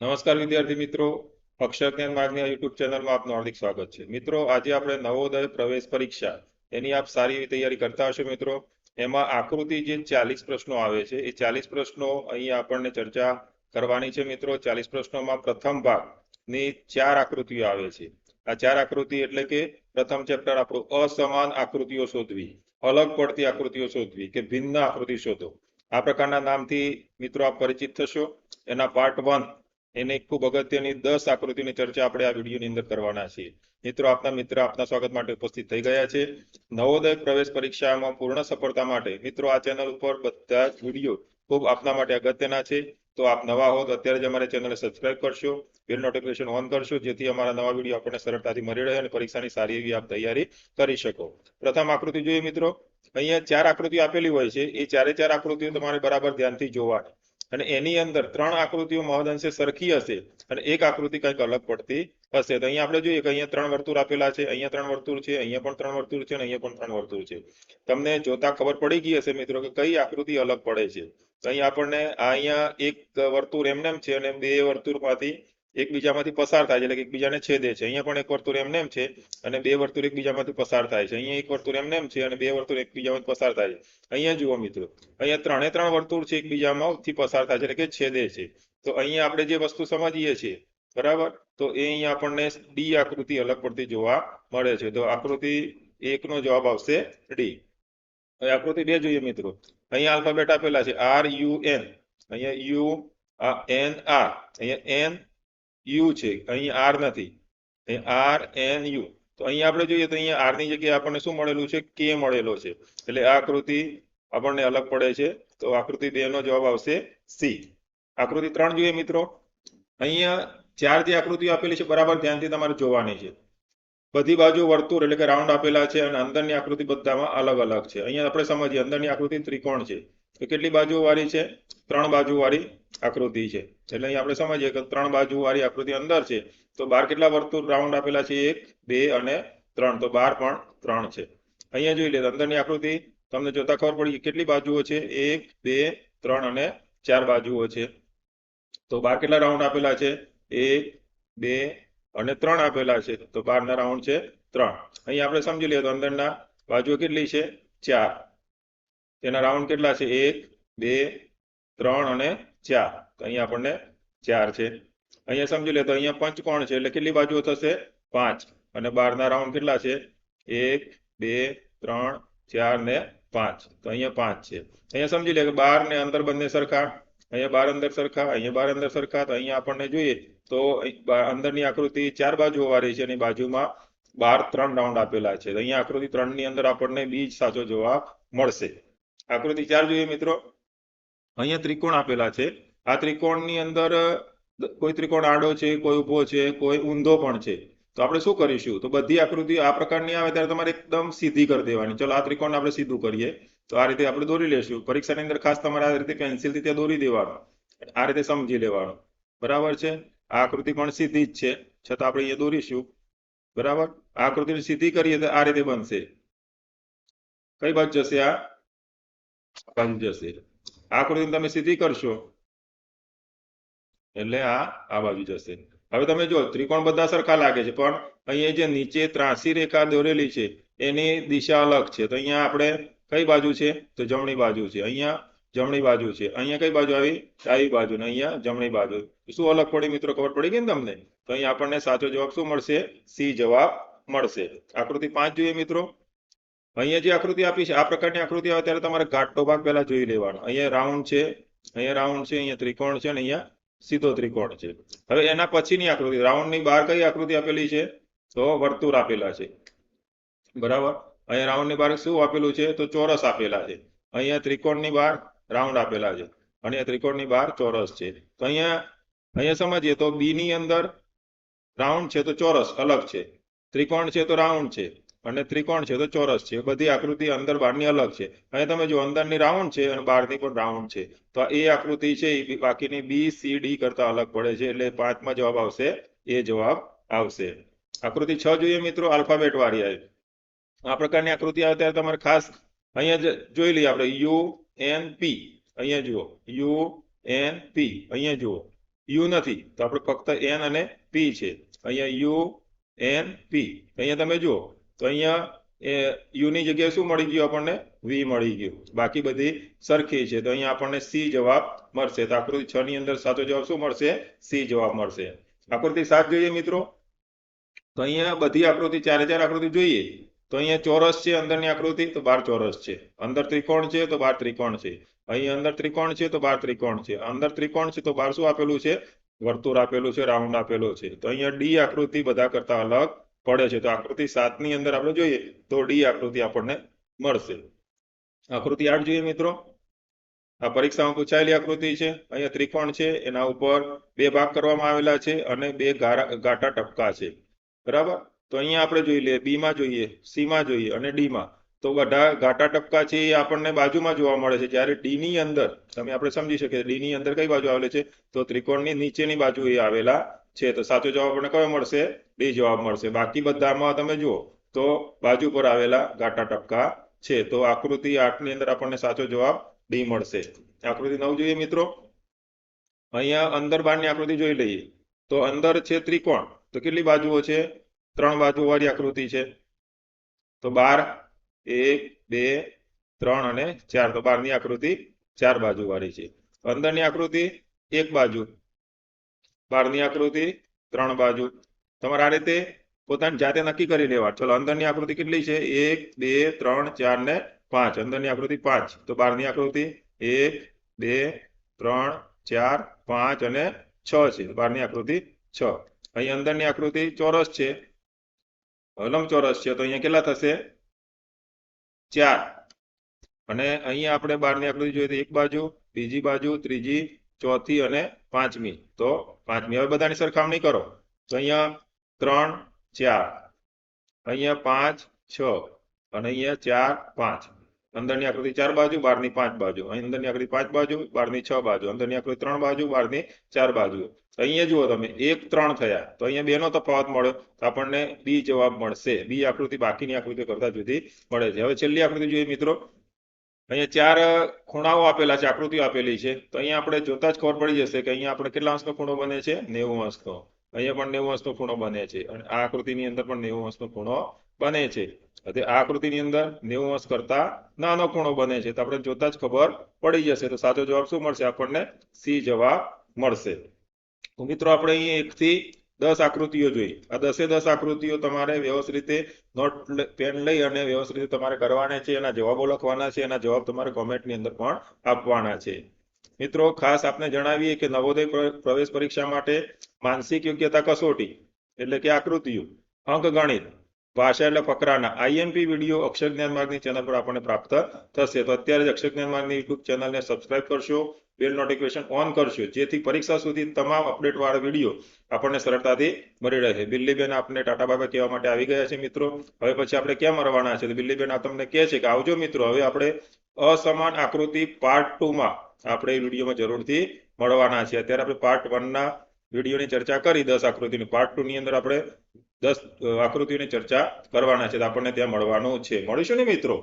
નમસ્કાર વિદ્યાર્થી મિત્રો. અક્ષર જ્ઞાન માર્ગની યુટ્યુબ ચેનલમાં આપનું હાર્દિક સ્વાગત છે. મિત્રો, આજે આપણે નવોદય પ્રવેશ પરીક્ષા એની આપ સારી એવી તૈયારી કરતા હશો મિત્રો. એમાં આકૃતિ જે ચાલીસ પ્રશ્નો આવે છે, એ ચાલીસ પ્રશ્નો અહીંયા આપણને ચર્ચા કરવાની છે મિત્રો. ચાલીસ પ્રશ્નોમાં પ્રથમ ભાગની ચાર આકૃતિઓ આવે છે. આ ચાર આકૃતિ એટલે કે પ્રથમ ચેપ્ટર આપણું અસમાન આકૃતિઓ શોધવી, અલગ પડતી આકૃતિઓ શોધવી કે ભિન્ન આકૃતિ શોધો. આ પ્રકારના નામથી મિત્રો આપ પરિચિત થશો. એના પાર્ટ વન એની ખૂબ અગત્યની દસ આકૃતિની ચર્ચા આપણે આ વિડીયોની અંદર કરવાના છીએ. મિત્રો, આપના મિત્ર આપના સ્વાગત માટે ઉપસ્થિત થઈ ગયા છે. નવોદય પ્રવેશ પરીક્ષામાં પૂર્ણ સફળતા માટે મિત્રો, આ ચેનલ ઉપર બધા જ વીડિયો ખૂબ આપના માટે અગત્યના છે. તો આપ નવા હો તો અત્યારે જ અમારી ચેનલને સબસ્ક્રાઇબ કરશો, બેલ નોટિફિકેશન ઓન કરશો, જેથી અમારા નવા વીડિયો આપણને સરળતાથી મળી રહે અને પરીક્ષાની સારી એવી આપ તૈયારી કરી શકો. પ્રથમ આકૃતિ જોઈએ મિત્રો. અહીંયા ચાર આકૃતિ આપેલી હોય છે. એ ચારે ચાર આકૃતિઓ તમારે બરાબર ધ્યાનથી જોવાની. અને એની અંદર ત્રણ આકૃતિઓ મહદઅંશે સરખી હશે અને એક આકૃતિ કંઈક અલગ પડતી હશે. તો અહીંયા આપણે જોઈએ કે અહીંયા ત્રણ વર્તુળ આપેલા છે, અહીંયા ત્રણ વર્તુળ છે, અહીંયા પણ ત્રણ વર્તુળ છે અને અહીંયા પણ ત્રણ વર્તુળ છે. તમને જોતા ખબર પડી ગઈ હશે મિત્રો કે કઈ આકૃતિ અલગ પડે છે. તો અહીંયા આપણને અહીંયા એક વર્તુળ એમનેમ છે અને બે વર્તુળમાંથી એકબીજામાંથી પસાર થાય છે. એટલે કે એકબીજાને છેદે છે. અહીંયા પણ એક વર્તુળ એમ છે અને બે વર્તુળ એકબીજામાંથી પસાર થાય છે. અહીંયા એક વર્તુળ એમ છે અને બે વર્તુળ એકબીજામાંથી પસાર થાય છે. અહીંયા જુઓ મિત્રો. અહીંયા ત્રણે ત્રણ વર્તુળ છે એકબીજામાંથી પસાર થાય છે. એટલે કે છેદે છે. તો અહીંયા આપણે જે વસ્તુ સમજીએ છીએ, બરાબર? તો એ અહીંયા આપણને ડી આકૃતિ અલગ પડતી જોવા મળે છે. તો આકૃતિ એક નો જવાબ આવશે ડી આકૃતિ બે જોઈએ મિત્રો. અહીંયા આલ્ફાબેટ આપેલા છે. આર યુ એન અહીંયા યુ એન આર અહીંયા એન યુ છે, અહીં આર નથી. R N U. તો અહીંયા આપણે જોઈએ તો અહીંયા આરની જગ્યાએ આપણને શું મળેલું છે? કે મળેલો છે. એટલે આ આકૃતિ આપણને અલગ પડે છે. તો આકૃતિ બે નો જવાબ આવશે સી. આકૃતિ ત્રણ જોઈએ મિત્રો. અહીંયા ચાર જે આકૃતિઓ આપેલી છે, બરાબર ધ્યાનથી તમારે જોવાની છે. બધી બાજુ વર્તુળ એટલે કે રાઉન્ડ આપેલા છે અને અંદરની આકૃતિ બધામાં અલગ અલગ છે. અહીંયા આપણે સમજીએ, અંદરની આકૃતિ ત્રિકોણ છે. તો કેટલી બાજુ વાળી છે? ત્રણ બાજુ વાળી આકૃતિ છે. એટલે અહીંયા આપણે સમજીએ કે ત્રણ બાજુ વાળી આકૃતિ અંદર છે. તો બાર કેટલા વર્તુળ રાઉન્ડ આપેલા છે? એક, બે અને ત્રણ. તો બાર પણ ત્રણ છે. અહીંયા જોઈ લે અંદરની આકૃતિ તમને જોતા ખબર પડી કેટલી બાજુઓ છે? એક, બે, ત્રણ અને ચાર બાજુઓ છે. તો બાર કેટલા રાઉન્ડ આપેલા છે? એક, બે અને ત્રણ આપેલા છે. તો બાર ના રાઉન્ડ છે ત્રણ. અહીંયા આપણે સમજી લઈએ તો અંદરના બાજુઓ કેટલી છે? ચાર. તેના રાઉન્ડ કેટલા છે? એક, બે ત્રણ અને ચાર. અહીંયા આપણને ચાર છે. અહીંયા સમજી લે તો અહીંયા પંચકોણ છે? એટલે કેટલી બાજુઓ થશે? પાંચ. અને બારના રાઉન્ડ કેટલા છે? એક, બે, ત્રણ, ચાર ને પાંચ. તો અહીંયા પાંચ છે. અહીંયા સમજી લે કે બાર ને અંદર બંને સરખા. અહીંયા બાર અંદર સરખા, અહીંયા બાર અંદર સરખા. તો અહીંયા આપણને જોઈએ તો અંદરની આકૃતિ ચાર બાજુ વાળી છે અને બાજુમાં બાર, ત્રણ રાઉન્ડ આપેલા છે. અહીંયા આકૃતિ ત્રણની અંદર આપણને બીજ સાચો જવાબ મળશે. આકૃતિ ચાર જોઈએ મિત્રો. અહીંયા ત્રિકોણ આપેલા છે. આ ત્રિકોણની અંદર કોઈ ત્રિકોણ આડો છે, કોઈ ઊભો છે, કોઈ ઊંધો પણ છે. તો આપણે શું કરીશું? તો બધી આકૃતિ આ પ્રકારની આવે ત્યારે તમારે એકદમ સીધી કરી દેવાની. ચલો, આ ત્રિકોણ આપણે સીધું કરીએ. તો આ રીતે આપણે દોરી લેશું. પરીક્ષાની અંદર ખાસ તમારે આ રીતે પેન્સિલથી ત્યાં દોરી દેવાનો. આ રીતે સમજી લેવાનો. બરાબર છે? આ આકૃતિ પણ સીધી જ છે. છતાં આપણે અહીંયા દોરીશું. બરાબર? આ આકૃતિને સીધી કરીએ તો આ રીતે બનશે. કઈ બાજુ જશે આ બાજુ જશે. આકૃતિને તમે સીધી કરશો. એટલે આ આ બાજુ જશે. હવે તમે જો ત્રિકોણ બધા સરખા લાગે છે, પણ અહીંયા જે નીચે ત્રાસી રેખા દોરેલી છે, એની દિશા અલગ છે. તો અહીંયા આપણે કઈ બાજુ છે? તો જમણી બાજુ છે. અહીંયા જમણી બાજુ છે. અહીંયા કઈ બાજુ આવી? ડાબી બાજુ ને અહીંયા જમણી બાજુ. શું અલગ પડી મિત્રો? ખબર પડી ગઈ ને તમને? તો અહીંયા આપણને સાચો જવાબ શું મળશે? સી જવાબ મળશે. આકૃતિ પાંચ જોઈએ મિત્રો. અહીંયા જે આકૃતિ આપી છે, આ પ્રકારની આકૃતિ આવે ત્યારે તમારે ઘાટનો ભાગ પહેલા જોઈ લેવાનો. અહીંયા રાઉન્ડ છે, અહીંયા રાઉન્ડ છે, અહીંયા ત્રિકોણ છે અને અહીંયા સીધો ત્રિકોણ છે. હવે એના પછીની આકૃતિ રાઉન્ડની બહાર કઈ આકૃતિ આપેલી છે? તો વર્તુળ આપેલા છે. બરાબર? અહીંયા રાઉન્ડની બહાર શું આપેલું છે? તો ચોરસ આપેલા છે. અહીંયા ત્રિકોણની બહાર રાઉન્ડ આપેલા છે. અને ત્રિકોણની બહાર ચોરસ છે. તો અહીંયા અહીંયા સમજીએ તો બી ની અંદર રાઉન્ડ છે તો ચોરસ અલગ છે. ત્રિકોણ છે તો રાઉન્ડ છે. અને ત્રિકોણ છે, તો ચોરસ છે. બધી આકૃતિ અંદર બહારની અલગ છે. અને તમે જો અંદરની રાઉન્ડ છે અને બહારની પણ રાઉન્ડ છે. તો એ આકૃતિ છે, એ બાકીની બી, સી, ડી કરતા અલગ પડે છે, એટલે પાંચમાં જવાબ આવશે, એ જવાબ આવશે. આકૃતિ છ જોઈએ મિત્રો, આલ્ફાબેટ વાળી આવી. આ પ્રકારની આકૃતિ આવે ત્યારે તમારે ખાસ અહીંયા જોઈ લઈએ આપણે. U, N, P. અહીંયા જુઓ. U, N, P. અહીંયા જુઓ. યુ નથી. તો આપણે ફક્ત એન અને પી છે. અહીંયા યુ, એન, પી. અહીંયા તમે જુઓ. તો અહીંયા, એ યુની જગ્યાએ શું મળી ગયું આપણને? વી મળી ગયું. બાકી બધી સરખી છે. તો અહીંયા આપણને સી જવાબ મળશે. તો આકૃતિ છ ની અંદર સાચો જવાબ શું મળશે? સી જવાબ મળશે. આકૃતિ સાત જોઈએ મિત્રો. તો અહીંયા બધી આકૃતિ, ચારે ચાર આકૃતિ જોઈએ. તો અહીંયા ચોરસ છે અંદરની આકૃતિ, તો બાર ચોરસ છે. અંદર ત્રિકોણ છે, તો બાર ત્રિકોણ છે. અહીં અંદર ત્રિકોણ છે, તો બાર ત્રિકોણ છે. અંદર ત્રિકોણ છે, તો બાર શું આપેલું છે? વર્તુળ આપેલું છે, રાઉન્ડ આપેલું છે. તો અહીંયા ડી આકૃતિ બધા કરતા અલગ પડે છે. તો આકૃતિ સાતની અંદર આપણે જોઈએ તો ડી આકૃતિ આપણને મળશે. આકૃતિ આઠ જોઈએ મિત્રો. આ પરીક્ષામાં પૂછાયેલી આકૃતિ છે. અહીંયા ત્રિકોણ છે. એના ઉપર બે ભાગ કરવામાં આવેલા છે અને બે ગાટા ટપકા છે. બરાબર? તો અહીંયા આપણે જોઈ લઈએ. બીમાં જોઈએ, સીમાં જોઈએ અને ડી માં તો બધા ઘાટા ટપકા છે એ આપણને બાજુમાં જોવા મળે છે. જ્યારે ડી ની અંદર, તમે આપણે સમજી શકીએ ડી ની અંદર કઈ બાજુ આવેલી છે? તો ત્રિકોણની નીચેની બાજુ એ આવેલા છે, તો સાચો જવાબ આપણને કયો મળશે? ડી જવાબ મળશે. બાકી બધામાં તમે જુઓ, તો બાજુ પર આવેલા ઘાટા ટપકા છે, તો આકૃતિ આઠની અંદર આપણને સાચો જવાબ ડી મળશે. આકૃતિ નવ જોઈએ મિત્રો? અહીંયા અંદર બારની આકૃતિ જોઈ લઈએ. તો અંદર છે ત્રિકોણ. તો કેટલી બાજુઓ છે? ત્રણ બાજુ વાળી આકૃતિ છે. તો બાર, એક, બે, ત્રણ અને ચાર. તો બારની આકૃતિ ચાર બાજુ વાળી છે. અંદરની આકૃતિ એક બાજુ. બારની આકૃતિ ત્રણ બાજુ. તમારે આ રીતે પોતાની જાતે નક્કી કરી લેવા. ચલો, અંદરની આકૃતિ કેટલી છે? એક, બે, ત્રણ, ચાર ને પાંચ. અંદરની આકૃતિ પાંચ. તો બહારની આકૃતિ એક, બે, ત્રણ, ચાર, પાંચ અને છ છે. બહારની આકૃતિ છ. અહીં અંદરની આકૃતિ ચોરસ છે. લંબચોરસ છે. તો અહીંયા કેટલા થશે? ચાર. અને અહીંયા આપણે બહારની આકૃતિ જોઈએ તો એક બાજુ, બીજી બાજુ, ત્રીજી ચોથી અને પાંચમી. તો પાંચમી, હવે બધાની સરખામણી કરો. તો અહીંયા ત્રણ, ચાર. અહીંયા પાંચ, છ. અને અહીંયા ચાર, પાંચ. અંદરની આકૃતિ ચાર બાજુ બહારની પાંચ બાજુ. અંદરની આકૃતિ પાંચ બાજુ બહારની છ બાજુ. અંદરની આકૃતિ ત્રણ બાજુ બહારની ચાર બાજુ. અહીંયા જુઓ તમે, એક, ત્રણ થયા. તો અહીંયા બે નો તફાવત મળ્યો. તો આપણને બી જવાબ મળશે. બી આકૃતિ બાકીની આકૃતિ કરતા જુદી મળે છે. હવે છેલ્લી આકૃતિ જોઈએ મિત્રો. અહીંયા ચાર ખૂણાઓ આપેલા છે, આકૃતિઓ આપેલી છે. તો અહીંયા આપણે જોતા જ ખબર પડી જશે કે અહીંયા આપણે કેટલા અંશનો ખૂણો બને છે? નેવું અંશનો. અહીંયા પણ નેવું અંશનો ખૂણો બને છે અને આ આકૃતિની અંદર પણ નેવું અંશનો ખૂણો બને છે. આ આકૃતિની અંદર નેવું અંશ કરતા નાનો ખૂણો બને છે. તો આપણે જોતા જ ખબર પડી જશે. તો સાચો જવાબ શું મળશે? આપણને સી જવાબ મળશે. તો મિત્રો, આપણે અહીં એક થી દસ આકૃતિઓ જોઈ. આ દસે દસ આકૃતિઓ તમારે વ્યવસ્થિત રીતે નોટ પેન લઈ અને વ્યવસ્થિત રીતે તમારે કરવાના છે, એના જવાબો લખવાના છે, એના જવાબ તમારે કોમેન્ટની અંદર પણ આપવાના છે. મિત્રો, ખાસ આપને જણાવીએ કે નવોદય પ્રવેશ પરીક્ષા માટે માનસિક યોગ્યતા કસોટી એટલે કે આકૃતિઓ અંક ગણિત ભાષા એટલે ફકરાના આઈએમપી વીડિયો અક્ષર જ્ઞાન માર્ગની ચેનલ પર આપણને પ્રાપ્ત થશે. તો અત્યારે જ અક્ષર જ્ઞાન માર્ગની યુટ્યુબ ચેનલને સબસ્ક્રાઇબ કરશો. બેલ નોટિફિકેશન ઓન કરશો. જેથી પરીક્ષા સુધી તમામ અપડેટ વાળા વીડિયો આપણને સરળતાથી મળી રહે. બિલ્લીબેન આપને ટાટા બાબા કહેવા માટે આવી ગયા છે મિત્રો. હવે પછી આપણે ક્યાં મળવાના છે? તો બિલ્લીબેન આ તમને કહે છે કે આવજો મિત્રો. હવે આપણે અસમાન આકૃતિ પાર્ટ ટુ માં આપણે વિડીયોમાં જરૂરથી મળવાના છે. અત્યારે આપણે પાર્ટ વન ના વિડીયોની ચર્ચા કરી, દસ આકૃતિની. પાર્ટ ટુ ની અંદર આપણે દસ આકૃતિઓની ચર્ચા કરવાના છે. આપણને ત્યાં મળવાનું છે. મળીશું ને મિત્રો?